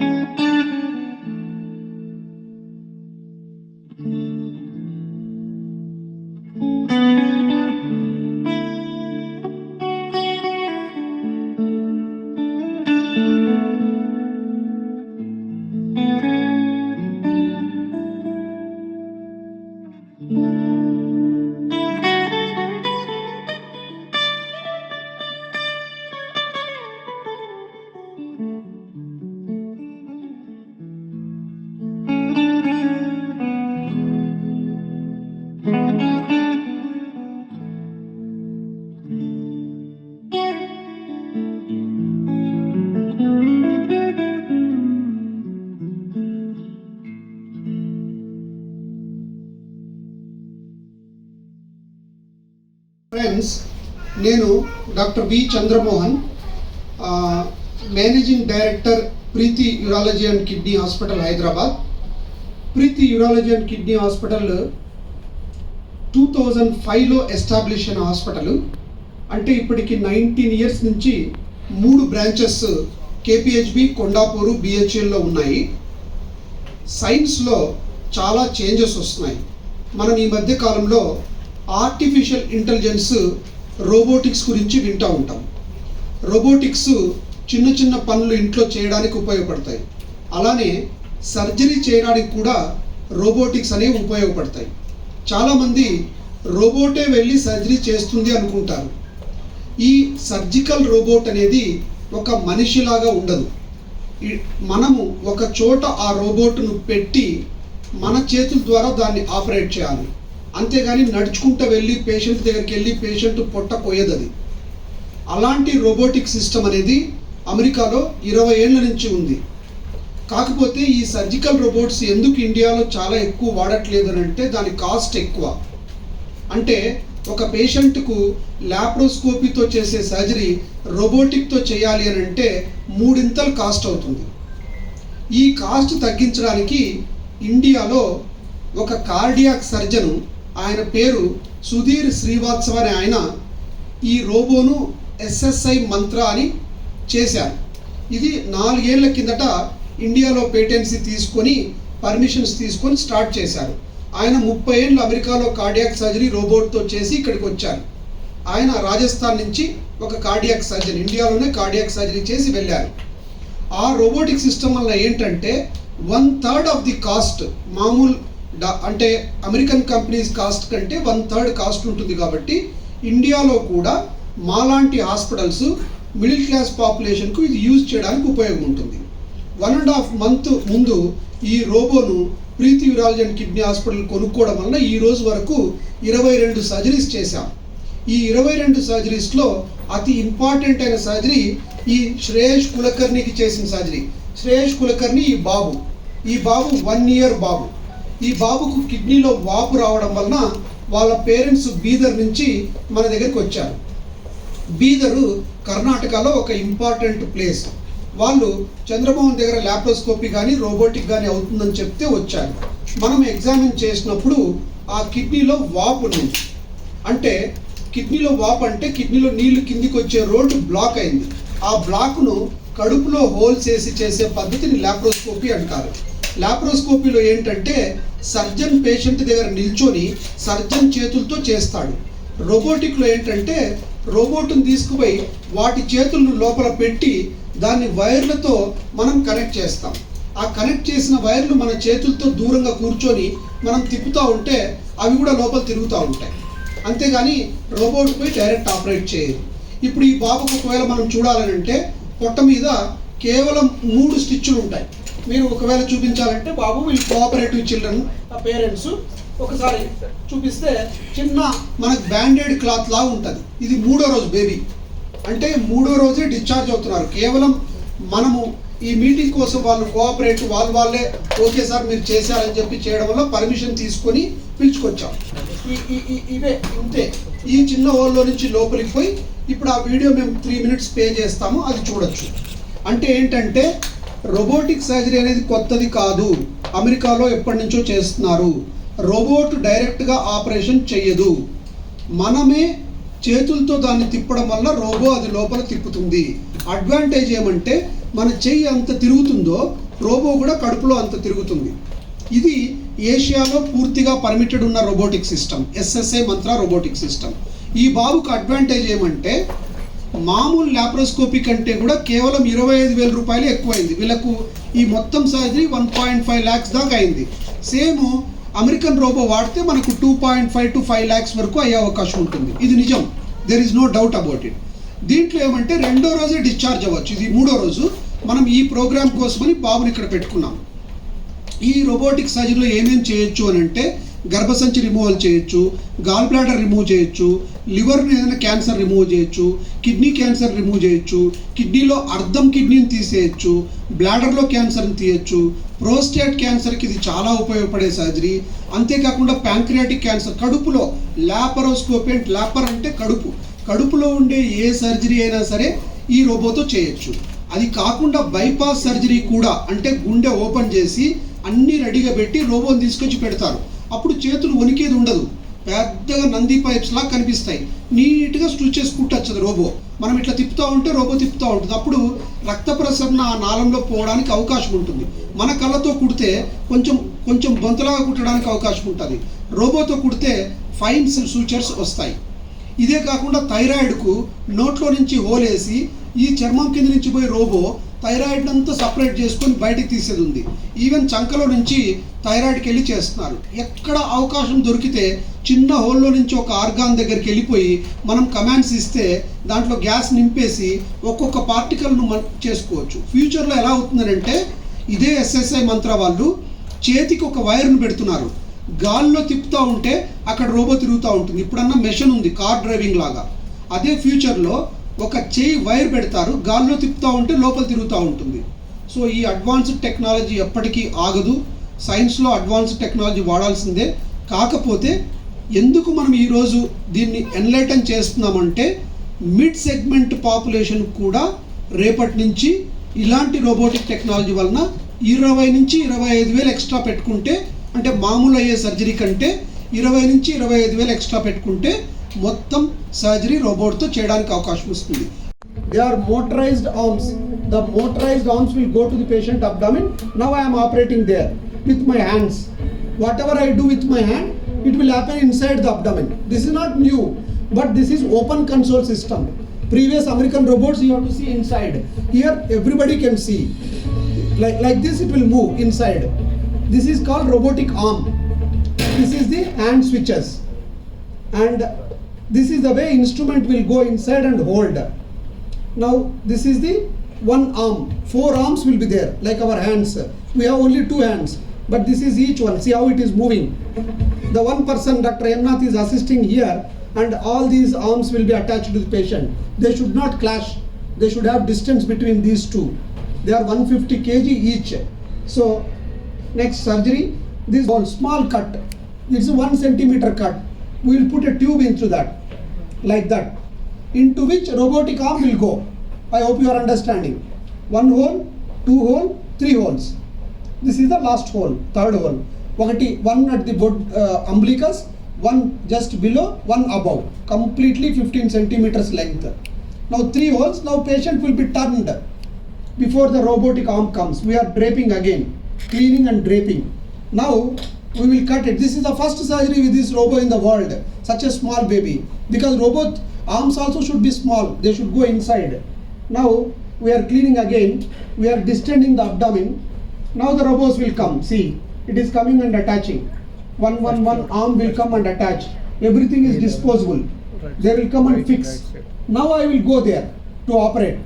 Música friends నేను doctor B Chandramohan managing director Preethi urology and kidney hospital Hyderabad. Preethi urology and kidney hospital two thousand ఫైవ్లో establish అయిన hospital. అంటే ఇప్పటికి nineteen years నుంచి మూడు branches KPHB Kondapur బిహెచ్ఎల్లో ఉన్నాయి. సైన్స్లో చాలా చేంజెస్ వస్తున్నాయి. మనం ఈ మధ్య కాలంలో ఆర్టిఫిషియల్ ఇంటెలిజెన్స్ రోబోటిక్స్ గురించి వింటూ ఉంటాం. రోబోటిక్స్ చిన్న చిన్న పనులు ఇంట్లో చేయడానికి ఉపయోగపడతాయి. అలానే సర్జరీ చేయడానికి కూడా రోబోటిక్స్ అనేవి ఉపయోగపడతాయి. చాలామంది రోబోటే వెళ్ళి సర్జరీ చేస్తుంది అనుకుంటారు. ఈ సర్జికల్ రోబోట్ అనేది ఒక మనిషిలాగా ఉండదు. మనము ఒక చోట ఆ రోబోట్ను పెట్టి మన చేతుల ద్వారా దాన్ని ఆపరేట్ చేయాలి. అంతేగాని నడుచుకుంటూ వెళ్ళి పేషెంట్ దగ్గరికి వెళ్ళి పేషెంట్ పొట్ట పోయేది అది. అలాంటి రోబోటిక్ సిస్టమ్ అనేది అమెరికాలో ఇరవై ఏళ్ళ నుంచి ఉంది. కాకపోతే ఈ సర్జికల్ రోబోట్స్ ఎందుకు ఇండియాలో చాలా ఎక్కువ వాడట్లేదు అని అంటే దాని కాస్ట్ ఎక్కువ. అంటే ఒక పేషెంట్కు ల్యాప్రోస్కోపీతో చేసే సర్జరీ రోబోటిక్తో చేయాలి అని అంటే మూడింతలు కాస్ట్ అవుతుంది. ఈ కాస్ట్ తగ్గించడానికి ఇండియాలో ఒక కార్డియాక్ సర్జను ఆయన పేరు సుధీర్ శ్రీవాత్సవ అనే ఆయన ఈ రోబోను ఎస్ఎస్ఐ మంత్ర అని చేశారు. ఇది నాలుగేళ్ళ కిందట ఇండియాలో పేటెన్సీ తీసుకొని పర్మిషన్స్ తీసుకొని స్టార్ట్ చేశారు. ఆయన ముప్పై ఏళ్ళు అమెరికాలో కార్డియాక్ సర్జరీ రోబోట్తో చేసి ఇక్కడికి వచ్చారు. ఆయన రాజస్థాన్ నుంచి ఒక కార్డియాక్ సర్జరీ ఇండియాలోనే కార్డియాక్ సర్జరీ చేసి వెళ్ళారు. ఆ రోబోటిక్ సిస్టమ్ వల్ల ఏంటంటే one third of the cost మామూలు అంటే అమెరికన్ కంపెనీస్ కాస్ట్ కంటే వన్ థర్డ్ కాస్ట్ ఉంటుంది కాబట్టి ఇండియాలో కూడా మాలాంటి హాస్పిటల్స్ మిడిల్ క్లాస్ పాపులేషన్కు ఇది యూజ్ చేయడానికి ఉపయోగం ఉంటుంది. వన్ అండ్ హాఫ్ మంత్ ముందు ఈ రోబోను Preethi urology and kidney hospital కొనుక్కోవడం వల్ల ఈ రోజు వరకు ఇరవై రెండు సర్జరీస్ చేశాం. ఈ ఇరవై రెండు సర్జరీస్లో అతి ఇంపార్టెంట్ అయిన సర్జరీ ఈ శ్రేయస్ కులకర్ణికి చేసిన సర్జరీ. శ్రేయస్ కులకర్ణి ఈ బాబు. ఈ బాబు వన్ ఇయర్ బాబు. ఈ బాబుకు కిడ్నీలో వాపు రావడం వలన వాళ్ళ పేరెంట్స్ బీదర్ నుంచి మన దగ్గరికి వచ్చారు. బీదరు కర్ణాటకలో ఒక ఇంపార్టెంట్ ప్లేస్. వాళ్ళు చంద్రమోహన్ దగ్గర ల్యాప్రోస్కోపీ కానీ రోబోటిక్ కానీ అవుతుందని చెప్తే వచ్చారు. మనం ఎగ్జామిన్ చేసినప్పుడు ఆ కిడ్నీలో వాపు ఉంది. అంటే కిడ్నీలో వాపు అంటే కిడ్నీలో నీళ్ళు కిందికి వచ్చే రోడ్డు బ్లాక్ అయింది. ఆ బ్లాక్ను కడుపులో హోల్స్ వేసి చేసే పద్ధతిని ల్యాప్రోస్కోపీ అంటారు. లాప్రోస్కోపీలో ఏంటంటే సర్జన్ పేషెంట్ దగ్గర నిల్చొని సర్జన్ చేతులతో చేస్తాడు. రోబోటిక్లో ఏంటంటే రోబోట్ని తీసుకుపోయి వాటి చేతులను లోపల పెట్టి దాన్ని వైర్లతో మనం కనెక్ట్ చేస్తాం. ఆ కనెక్ట్ చేసిన వైర్లు మన చేతులతో దూరంగా కూర్చొని మనం తిప్పుతూ ఉంటే అవి కూడా లోపల తిరుగుతూ ఉంటాయి. అంతేగాని రోబోట్ పోయి డైరెక్ట్ ఆపరేట్ చేయదు. ఇప్పుడు ఈ బాబుకు ఒకవేళ మనం చూడాలని అంటే పొట్ట మీద కేవలం మూడు స్టిచ్లు ఉంటాయి. మీరు ఒకవేళ చూపించాలంటే బాబు వీళ్ళు కోఆపరేటివ్ చిల్డ్రన్ ఆ పేరెంట్స్ ఒకసారి చూపిస్తే చిన్న మనకు బ్యాండేడ్ క్లాత్ లా ఉంటుంది. ఇది మూడో రోజు బేబీ అంటే మూడో రోజే డిశ్చార్జ్ అవుతున్నారు. కేవలం మనము ఈ మీటింగ్ కోసం వాళ్ళు కోఆపరేట్ వాళ్ళు వాళ్ళే ఓకే సార్ మీరు చేశారని చెప్పి చేయడం వల్ల పర్మిషన్ తీసుకొని పిలుచుకొచ్చాం. ఇవే ఇంతే. ఈ చిన్న హోల్లో నుంచి లోపలికి పోయి ఇప్పుడు ఆ వీడియో మేము త్రీ మినిట్స్ పే చేస్తాము అది చూడొచ్చు. అంటే ఏంటంటే రోబోటిక్ సర్జరీ అనేది కొత్తది కాదు. అమెరికాలో ఎప్పటి నుంచో చేస్తున్నారు. రోబోట్ డైరెక్ట్గా ఆపరేషన్ చెయ్యదు. మనమే చేతులతో దాన్ని తిప్పడం వల్ల రోబో అది లోపల తిప్పుతుంది. అడ్వాంటేజ్ ఏమంటే మన చెయ్యి అంత తిరుగుతుందో రోబో కూడా కడుపులో అంత తిరుగుతుంది. ఇది ఏషియాలో పూర్తిగా పర్మిటెడ్ ఉన్న robotic system SSA Mantra robotic system. ఈ బాబుకు అడ్వాంటేజ్ ఏమంటే మామూలు ల్యాప్రోస్కోపీ కంటే కూడా కేవలం ఇరవై ఐదు వేల రూపాయలు ఎక్కువైంది. వీళ్ళకు ఈ మొత్తం surgery one point five lakhs దాకా అయింది. సేమ్ అమెరికన్ రోబో వాడితే మనకు two point five to five lakhs వరకు అయ్యే అవకాశం ఉంటుంది. ఇది నిజం. There is no doubt about it దీంట్లో ఏమంటే రెండో రోజే డిశ్చార్జ్ అవ్వచ్చు. ఇది మూడో రోజు మనం ఈ ప్రోగ్రామ్ కోసమని బాబుని ఇక్కడ పెట్టుకున్నాం. ఈ రోబోటిక్ సర్జరీలో ఏమేమి చేయొచ్చు అని అంటే గర్భసంచి రిమూవల్ చేయొచ్చు గాల్ బ్లాడర్ రిమూవ్ చేయొచ్చు లివర్ ఏదైనా క్యాన్సర్ రిమూవ్ చేయొచ్చు కిడ్నీ క్యాన్సర్ రిమూవ్ చేయొచ్చు కిడ్నీలో అర్ధం కిడ్నీని తీసేయచ్చు బ్లాడర్లో క్యాన్సర్ని తీయచ్చు ప్రోస్టేట్ క్యాన్సర్కి ఇది చాలా ఉపయోగపడే సర్జరీ అంతేకాకుండా ప్యాంక్రియాటిక్ క్యాన్సర్ కడుపులో ల్యాపరోస్కోపీ అంటే ల్యాపర్ అంటే కడుపు. కడుపులో ఉండే ఏ సర్జరీ అయినా సరే ఈ రోబోతో చేయొచ్చు. అది కాకుండా బైపాస్ సర్జరీ కూడా అంటే గుండె ఓపెన్ చేసి అన్ని రెడీగా పెట్టి రోబోని తీసుకొచ్చి పెడతారు. అప్పుడు చేతులు వణికేది ఉండదు. పెద్దగా నంది పైప్స్ లాగా కనిపిస్తాయి. నీట్గా స్టిచ్ చేసి కుట్టచ్చు రోబో. మనం ఇట్లా తిప్పుతూ ఉంటే రోబో తిప్పుతూ ఉంటుంది. అప్పుడు రక్త ప్రసరణ ఆ నాళంలో పోవడానికి అవకాశం ఉంటుంది. మన కళ్ళతో కుడితే కొంచెం కొంచెం బొంతలాగా కుట్టడానికి అవకాశం ఉంటుంది. రోబోతో కుడితే ఫైన్స్ సూచర్స్ వస్తాయి. ఇదే కాకుండా థైరాయిడ్కు నోట్లో నుంచి హోలేసి ఈ చర్మం కింద నుంచి పోయి రోబో థైరాయిడ్ అంతా సపరేట్ చేసుకొని బయటికి తీసేది ఉంది. ఈవెన్ చంకలో నుంచి థైరాయిడ్కి వెళ్ళి చేస్తున్నారు. ఎక్కడ అవకాశం దొరికితే చిన్న హోల్లో నుంచి ఒక ఆర్గాన్ దగ్గరికి వెళ్ళిపోయి మనం కమాండ్స్ ఇస్తే దాంట్లో గ్యాస్ నింపేసి ఒక్కొక్క పార్టికల్ను మన చేసుకోవచ్చు. ఫ్యూచర్లో ఎలా అవుతుందంటే ఇదే ఎస్ఎస్ఐ మంత్ర వాళ్ళు చేతికి ఒక వైర్ను పెడుతున్నారు. గాల్లో తిప్పుతూ ఉంటే అక్కడ రోబో తిరుగుతూ ఉంటుంది. ఇప్పుడన్నా మెషిన్ ఉంది కార్ డ్రైవింగ్ లాగా. అదే ఫ్యూచర్లో ఒక చేయి వైర్ పెడతారు గాల్లో తిప్పుతూ ఉంటే లోపల తిరుగుతూ ఉంటుంది. సో ఈ అడ్వాన్స్డ్ టెక్నాలజీ ఎప్పటికీ ఆగదు. సైన్స్లో అడ్వాన్స్డ్ టెక్నాలజీ వాడాల్సిందే. కాకపోతే ఎందుకు మనం ఈరోజు దీన్ని ఎన్లైటన్ చేస్తున్నామంటే మిడ్ సెగ్మెంట్ పాపులేషన్ కూడా రేపటి నుంచి ఇలాంటి రోబోటిక్ టెక్నాలజీ వలన ఇరవై నుంచి ఇరవై ఐదు వేలు ఎక్స్ట్రా పెట్టుకుంటే అంటే మామూలు అయ్యే సర్జరీ కంటే ఇరవై నుంచి ఇరవై ఐదు వేలు ఎక్స్ట్రా పెట్టుకుంటే మొత్తం సర్జరీ రోబోట్తో చేయడానికి అవకాశం వస్తుంది they are motorised arms the motorised arms will go to the patient abdomen now I'm operating there with my hands whatever I do with my hand it will happen inside the abdomen. This is not new, but this is open console system. Previous American robots you have to see inside. Here everybody can see. Like, like this it will move inside. This is called robotic arm. This is the hand switches. And this is the way instrument will go inside and hold. Now this is the one arm. Four arms will be there like our hands. We have only two hands, but this is each one. See how it is moving. The one person, Dr. Emnath, is assisting here, and all these arms will be attached to the patient. They should not clash. They should have distance between these two. They are 150 kg each. So next surgery, this one small cut. It's a one centimeter cut. We will put a tube into that, like that, into which robotic arm will go. I hope you are understanding. One hole, two hole, three holes. This is the last hole, third hole. ఒకటి one at the బొడ్ one just below one above completely completely fifteen length now three holes now now will be be before the robotic arm comes. We are draping again, cleaning and draping. Now we will cut it. This is the first surgery with this robot in the world, such a small baby. Because robot arms also should be small, they should go inside. Now we are cleaning again, we are distending the abdomen. Now the robots will come. See, it is coming and attaching. One, one, one arm will come and attach. Everything is disposable. They will come and fix. Now I will go there to operate.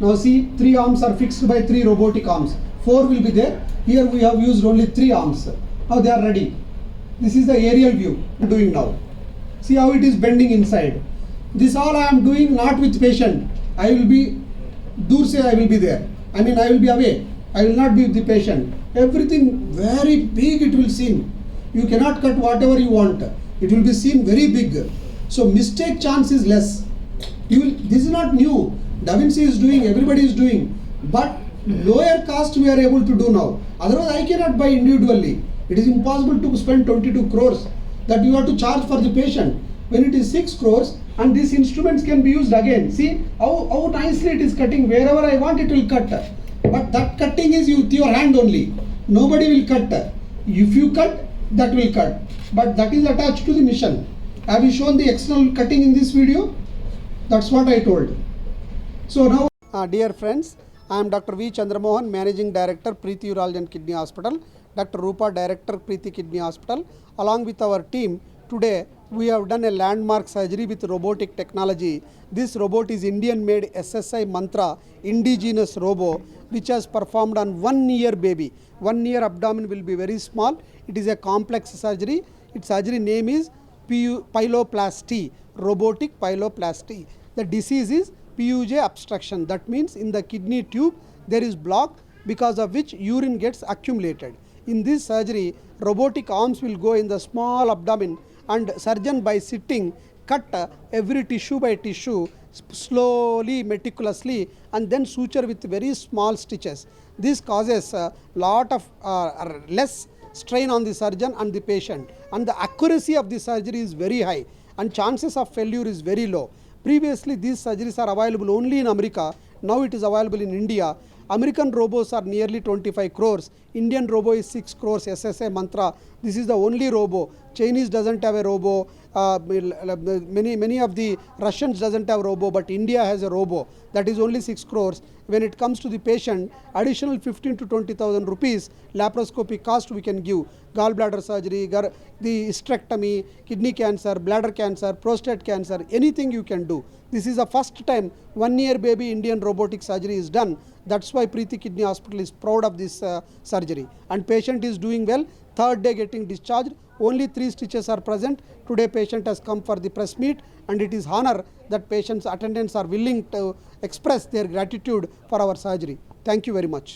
Now see, three arms are fixed by three robotic arms. Four will be there. Here we have used only three arms. Now they are ready. This is the aerial view I'm doing now. See how it is bending inside. This all I am doing not with patient. I will be, dur say I will be there. I mean I will be away. I will not be with the patient. Everything very big it will seem. You cannot cut whatever you want. It will be seen very big. So mistake chance is less. You will, this is not new. Da Vinci is doing, everybody is doing. But lower cost we are able to do now. Otherwise I cannot buy individually. It is impossible to spend 22 crores that you have to charge for the patient. When it is 6 crores and these instruments can be used again. See how, how nicely it is cutting. Wherever I want it will cut. But that cutting is with your hand only. Nobody will cut. If you cut, that will cut. But that is attached to the mission. Have you shown the external cutting in this video? That's what I told. So now, uh, dear friends, I am Dr. V. Chandramohan, Managing Director, Preeti Urology and Kidney Hospital. Dr. Rupa, Director, Preeti Kidney Hospital. Along with our team, today we have done a landmark surgery with robotic technology. This robot is Indian-made SSI Mantra indigenous robo, which has performed on one-year baby. One-year abdomen will be very small. It is a complex surgery. Its surgery name is PU pyeloplasty, robotic pyeloplasty. The disease is PUJ obstruction. That means in the kidney tube there is block because of which urine gets accumulated. In this surgery, robotic arms will go in the small abdomen and surgeon by sitting cut uh, every tissue by tissue slowly, meticulously and then suture with very small stitches. This causes a lot of uh, less strain on the surgeon and the patient and the accuracy of the surgery is very high and chances of failure is very low previously these surgeries are available only in america now it is available in india american robos are nearly 25 crores indian robo is 6 crores ssa mantra this is the only robo chinese doesn't have a robo uh, many many of the russians doesn't have robo but india has a robo. That is only 6 crores. When it comes to the patient additional 15 to 20000 rupees laparoscopy cost we can give. Gallbladder surgery the hysterectomy kidney cancer bladder cancer prostate cancer anything you can do. This is the first time one year baby indian robotic surgery is done. That's why preeti kidney hospital is proud of this uh, surgery. And patient is doing well. Third day getting discharged only three stitches are present today patient has come for the press meet and it is honor that patients attendants are willing to express their gratitude for our surgery thank you very much